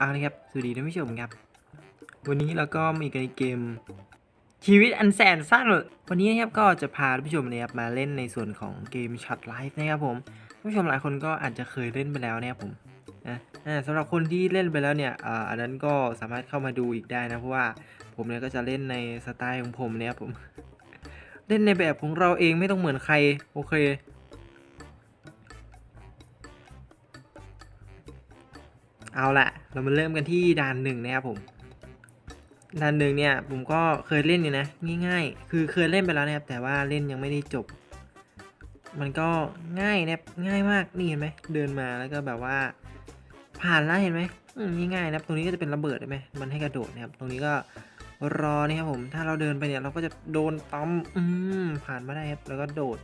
เอาละครับ สวัสดีท่านผู้ชมครับ วันนี้เราก็มีกันในเกม ชีวิตอันแสนสั้น วันนี้นะครับก็จะพาท่านผู้ชมนะครับมาเล่นในส่วนของเกมช็อตไลฟ์นะครับผมท่านผู้ชมหลายคนก็อาจจะเคยเล่นไปแล้วนะครับผมนะสำหรับคนที่เล่นไปแล้วเนี่ยอันนั้นก็สามารถเข้ามาดูอีกได้นะเพราะว่าผมเนี่ยก็จะเล่นในสไตล์ของผมเนี่ยครับผม เล่นในแบบของเราเองไม่ต้องเหมือนใครโอเค เอาละเรามาเริ่มกันที่ด่านหนึ่งนะครับผมด่านหนึ่งเนี่ยผมก็เคยเล่นอยู่นะ ง่ายๆ คือเคยเล่นไปแล้วนะครับ แต่ว่าเล่นยังไม่ได้จบ มันก็ง่ายนะครับง่ายมากนี่เห็นไหมเดินมาแล้วก็แบบว่า ผ่านแล้วเห็นไหมง่ายๆนะครับตรงนี้ก็จะเป็นระเบิดใช่ไหมมันให้กระโดดนะครับ ตรงนี้ก็รอนะครับผม ถ้าเราเดินไปเนี่ยเราก็จะโดนตอมอืมผ่านมาได้ครับแล้วก็โดด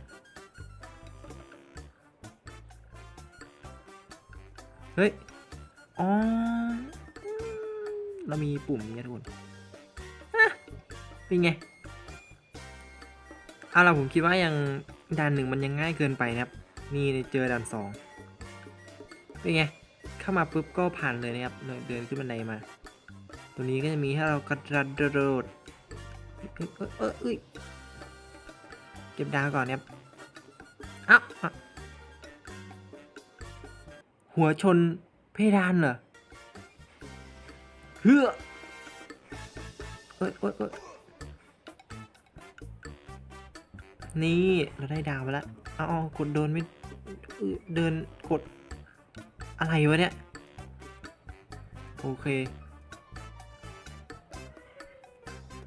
เฮ้ย อ๋อ เรามีปุ่มนี่ยทุกคนอะเป็นไง เอาล่ะผมคิดว่ายังด่านหนึ่งมันยังง่ายเกินไปนะครับ นี่เจอด่านสองเป็นไง เข้ามาปุ๊บก็ผ่านเลยนะครับ เดินขึ้นบันไดมาตัวนี้ก็จะมีให้เรากระโดดเอยเอยเอยเอยเก็บดาวก่อนนะครับอ้าอะหัวชน เพดานเหรอเฮือเอ้ยเอ้ยเอ้ยนี่เราได้ดาวมาแล้วเอาเอากดโดนไม่เดินกดอะไรวะเนี่ย โอเค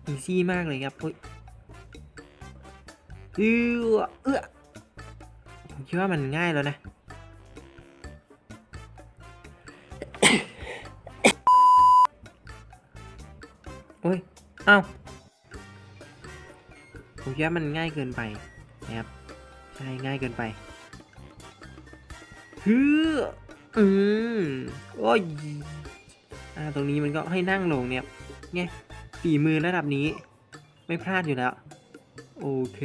อีซี่มากเลยครับเฮ้ยเอ้อเอ้อผมคิดว่ามันง่ายแล้วนะ อ้าผมคิดว่ามันง่ายเกินไปนะครับใช่ง่ายเกินไปฮืออืมโอ้ยอ่าตรงนี้มันก็ให้นั่งลงเนี่ยไงฝีมือระดับนี้ ไม่พลาดอยู่แล้ว โอเค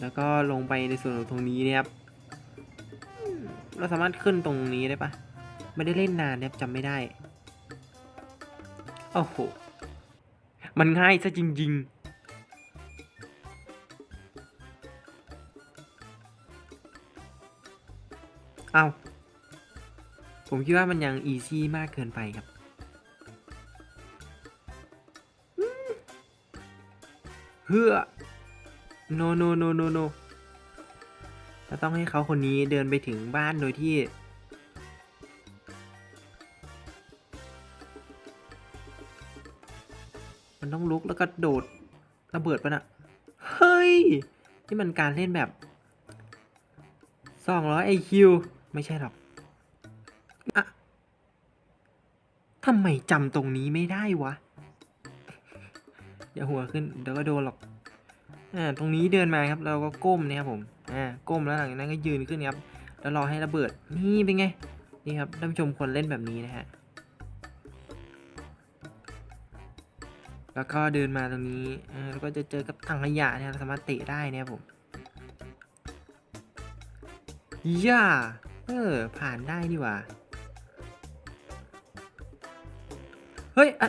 แล้วก็ลงไปในส่วนของตรงนี้นะครับเราสามารถขึ้นตรงนี้ได้ปะไม่ได้เล่นนานนะครับจำไม่ได้ โอ้โห มันง่ายซะจริง ๆเอาผมคิดว่ามันยังอีซี่มากเกินไปครับ เฮือ no no no no no เราต้องให้เขาคนนี้เดินไปถึงบ้านโดยที่ มันต้องลุกแล้วก็โดดระเบิดปะนะเฮ้ย นี่มันการเล่นแบบ200 IQ ไม่ใช่หรอกอะทำไมจำตรงนี้ไม่ได้วะ อย่าหัวขึ้น เดี๋ยวก็โดนหรอก อ่า ตรงนี้เดินมาครับ เราก็ก้มนะครับผม อ่า ก้มแล้วหลังจากนั้นก็ยืนขึ้นครับ แล้วรอให้ระเบิด นี่เป็นไง นี่ครับ ท่านผู้ชมควรเล่นแบบนี้นะฮะ แล้วก็เดินมาตรงนี้แล้วก็จะเจอกับถังขยะเนะครับเราสามารถเตะได้นะครับผมย่าเออ ผ่านได้นี่ว่า เฮ้ยอะ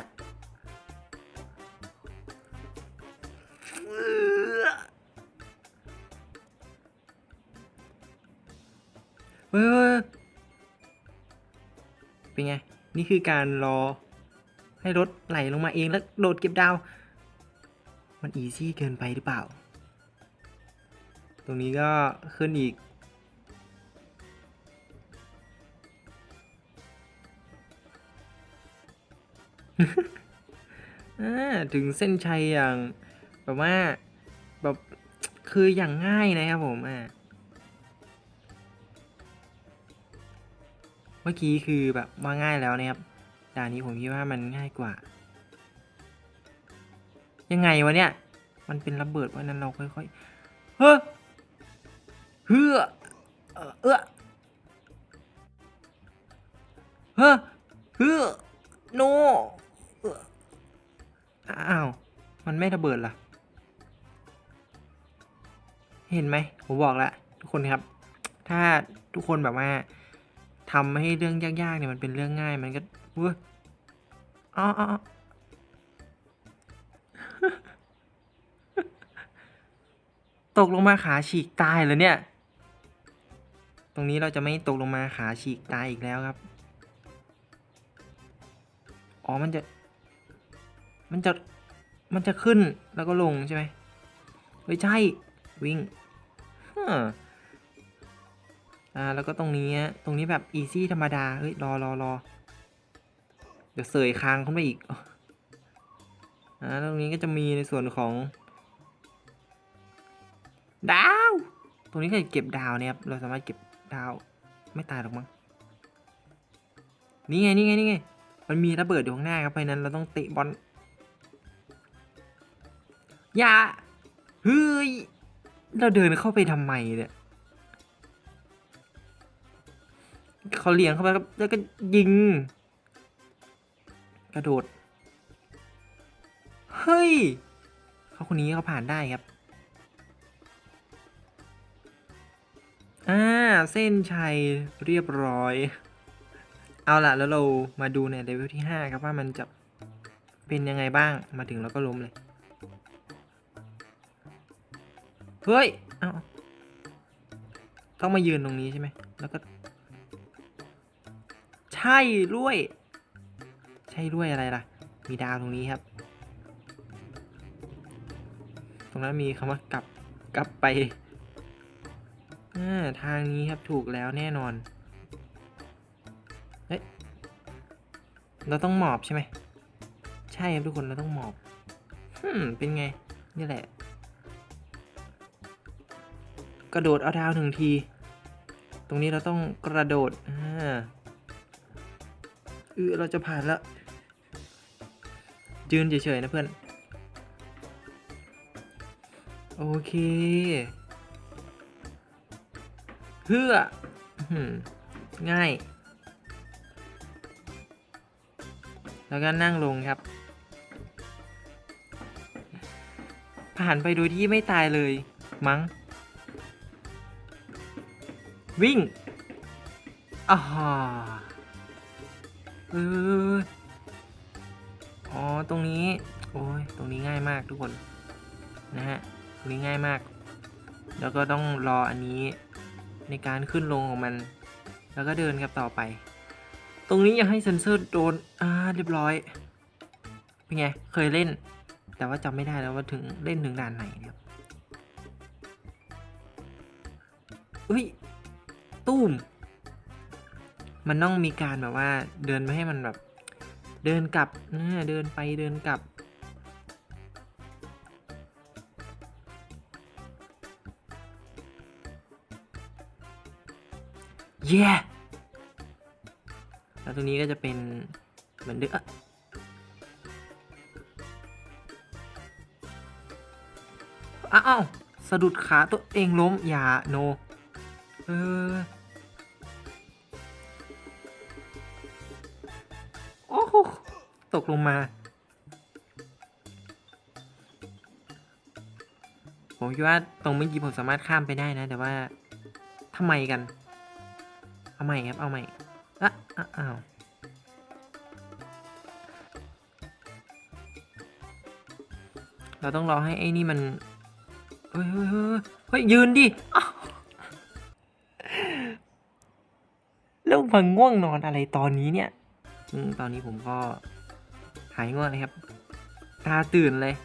เฮ้ยเป็นไง นี่คือการรอ ให้รถไหลลงมาเองแล้วโดดเก็บดาว มันอีซี่เกินไปหรือเปล่า ตรงนี้ก็ขึ้นอีก ถึงเส้นชัยอย่างแบบว่าแบบคืออย่างง่ายนะครับผมอ่าเมื่อกี้คือแบบว่าง่ายแล้วนะครับ ด่านนี้ผมคิดว่ามันง่ายกว่า ยังไงวะเนี่ย มันเป็นระเบิดเพราะนั้นเราค่อยๆ เฮ้อเฮือเออเออเฮ้อเฮือโนอ้ออ้าว มันไม่ระเบิดล่ะ เห็นไหม ผมบอกแล้วทุกคนครับ ถ้าทุกคนแบบว่าทำให้เรื่องยากๆเนี่ยมันเป็นเรื่องง่ายมันก็ เว้ยอ๋ออ๋อตกลงมาขาฉีกตายเลยเนี่ย ตรงนี้เราจะไม่ตกลงมาขาฉีกตายอีกแล้วครับ อ๋อ มันจะ มันจะ มันจะขึ้นแล้วก็ลงใช่ไหมไม่ใช่ วิ่งอ่า แล้วก็ตรงนี้ ตรงนี้แบบอีซี่ธรรมดา เฮ้ย รอรอรอ เดี๋ยวเสยคางขึ้นไปอีกอ่าแล้วตรงนี้ก็จะมีในส่วนของ ดาว ตรงนี้ก็จะเก็บดาวเนี่ยครับเราสามารถเก็บดาวไม่ตายหรอกมั้งนี่ไงนี่ไงนี่ไงมันมีระเบิดอยู่ข้างหน้าครับเพราะนั้นเราต้องเตะบอลอย่าเฮ้ยเราเดินเข้าไปทำไมเนี่ยเขาเลี้ยงเข้าไปครับแล้วก็ยิง กระโดด เฮ้ย เขาคนนี้เขาผ่านได้ครับ อ่า เส้นชัยเรียบร้อย เอาล่ะ แล้วเรามาดูในเลเวลที่ 5 ครับว่ามันจะเป็นยังไงบ้าง มาถึงแล้วก็ล้มเลย เฮ้ย เอาต้องมายืนตรงนี้ใช่ไหม แล้วก็ ใช่ด้วย ช่ด้วยอะไรล่ะ มีดาวตรงนี้ครับ ตรงนั้นมีคำว่ากลับกลับไปทางนี้ครับถูกแล้วแน่นอน เฮ้ย เราต้องหมอบใช่ไหม ใช่ครับทุกคนเราต้องหมอบฮึมเป็นไง นี่แหละ กระโดดเอาดาวหนึ่งที ตรงนี้เราต้องกระโดดอ่าเออเราจะผ่านแล้ว ยืนเฉยๆนะเพื่อน โอเคเพื่อง่าย แล้วก็นั่งลงครับ ผ่านไปโดยที่ไม่ตายเลยมั้ง วิ่งอ่าเออ อ๋อ ตรงนี้ โอ้ย ตรงนี้ง่ายมากทุกคน นะฮะ ตรงนี้ง่ายมาก แล้วก็ต้องรออันนี้ในการขึ้นลงของมัน แล้วก็เดินครับต่อไป ตรงนี้อยากให้เซนเซอร์โดน อ่า เรียบร้อย เป็นไง เคยเล่น แต่ว่าจำไม่ได้แล้วว่าถึงเล่นถึงด่านไหนนะครับเฮ้ย ตุ้ม มันต้องมีการแบบว่าเดินไม่ให้มันแบบ เดินกลับเออเดินไปเดินกลับ เย้แล้วตรงนี้ก็จะเป็นเหมือนเดิมอะอ้าวสะดุดขาตัวเองล้มอย่าโน เออ ตกลงมา ผมคิดว่าตรงเมื่อกี้ผมสามารถข้ามไปได้นะ แต่ว่าทำไมกัน เอาใหม่ครับ เอาใหม่อะอะอ้าวเราต้องรอให้ไอ้นี่มันเฮ้ยเฮ้ยเฮ้ยยืนดิแล้วมาง่วงนอนอะไรตอนนี้เนี่ยอืมตอนนี้ผมก็ายง่วงเลยครับ ตาตื่นเลย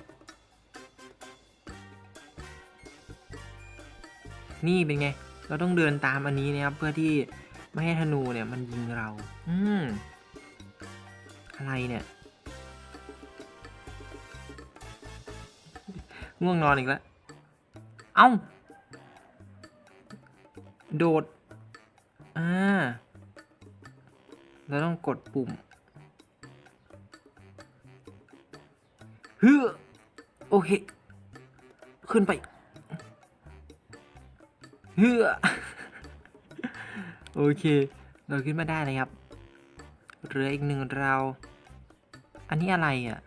นี่เป็นไง เราต้องเดินตามอันนี้นะครับ เพื่อที่ไม่ให้ธนูเนี่ยมันยิงเรา อืม อะไรเนี่ย ง่วงนอนอีกแล้ว เอ้า โดด อ่า เราต้องกดปุ่ม ฮึโอเค ขึ้นไปเฮึโอเค เราขึ้นมาได้เลยครับเหลืออีกหนึ่งเรา อันนี้อะไรอะ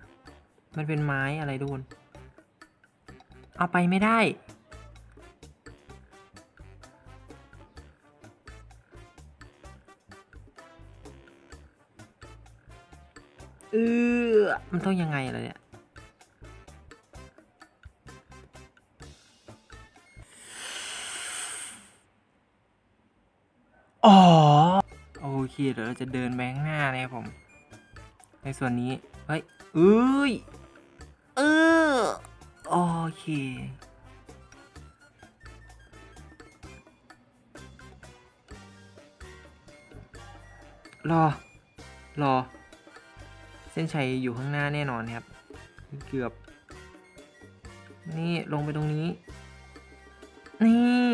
มันเป็นไม้อะไรดูนเอาไปไม่ได้ เออมันต้องยังไงอะไรเนี่ย เคเดี๋ยวเราจะเดินแบงหน้านะครับผม ในส่วนนี้ เฮ้ยเอ้ย เออ โอเค รอ รอ เส้นชัยอยู่ข้างหน้าแน่นอนครับ เกือบ นี่ลงไปตรงนี้ นี่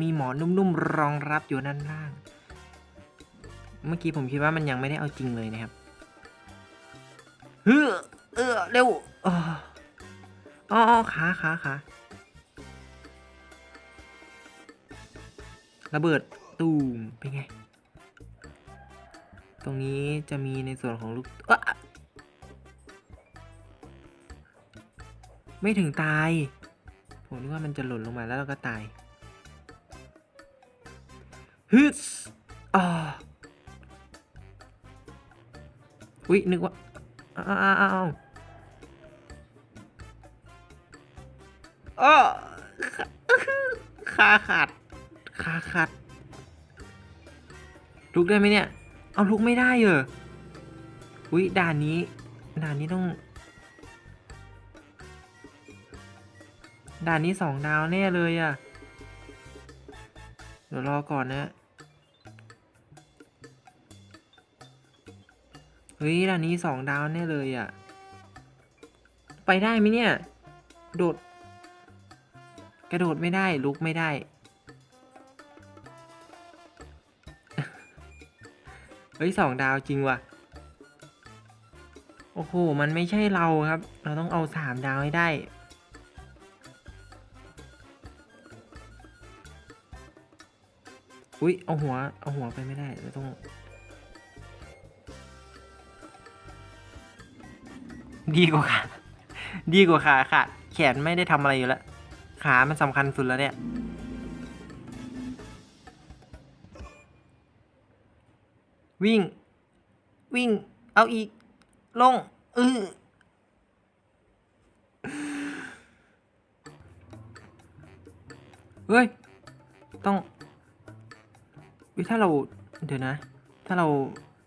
มีหมอนนุ่มๆ รองรับอยู่ด้านล่าง เมื่อกี้ผมคิดว่ามันยังไม่ได้เอาจริงเลยนะครับเฮ้อเออเร็วอ๋ออขาขาขาระเบิดตูมเป็นไง ตรงนี้จะมีในส่วนของลูกไม่ถึงตาย ผมนึกว่ามันจะหล่นลงมาแล้วเราก็ตายฮึดอ่า อุ๊ยนึกว่า อ้าวอ้าวอ้าวอ้อขาขาดขาขาดลุกได้ไหมเนี่ย เอาลุกไม่ได้เหรออุ๊ยด่านนี้ด่านนี้ต้อง ด่านนี้สองดาวแน่เลยอะ่ะ เดี๋ยวรอก่อนนะ เฮ้ยด่านนี้สองดาวแน่เลยอะ่ะ ไปได้ไหมเนี่ย โดด กระโดดไม่ได้ลุกไม่ได้ เฮ้ยสองดาวจริงว่ะ โอ้โห มันไม่ใช่เราครับ เราต้องเอาสามดาวให้ได้อุ๊ยเอาหัว เอาหัวไปไม่ได้เราต้อง ดีกว่าขาดีกว่าขาขาดแขนไม่ได้ทำอะไรอยู่แล้ว ขา มันสำคัญสุดแล้วเนี่ย วิ่ง วิ่ง เอาอีก ลงเออเฮ้ย ต้องวิถ้าเรา เดี๋ยวนะ ถ้าเรา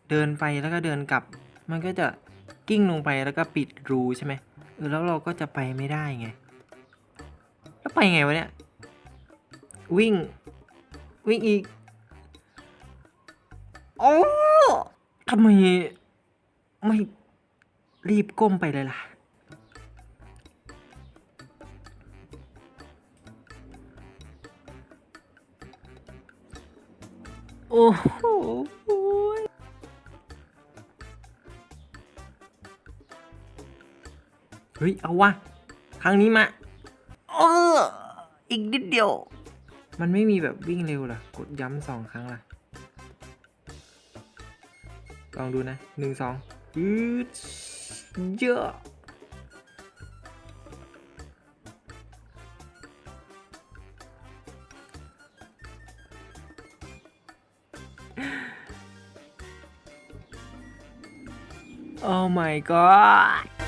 เดินไปแล้วก็เดินกลับ มันก็จะ กิ้งลงไปแล้วก็ปิดรูใช่ไหมเออแล้วเราก็จะไปไม่ได้ไง แล้วไปไงวะเนี่ย วิ่ง วิ่งอีก โอ้ทำไมไม่รีบก้มไปเลยล่ะ โอ้ เฮ้ย เอาวะ ครั้งนี้มาเอออีกนิดเดียว มันไม่มีแบบวิ่งเร็วล่ะกดย้ำสองครั้งล่ะ ลองดูนะหนึ่งสองยืดเยอะโอ้ my god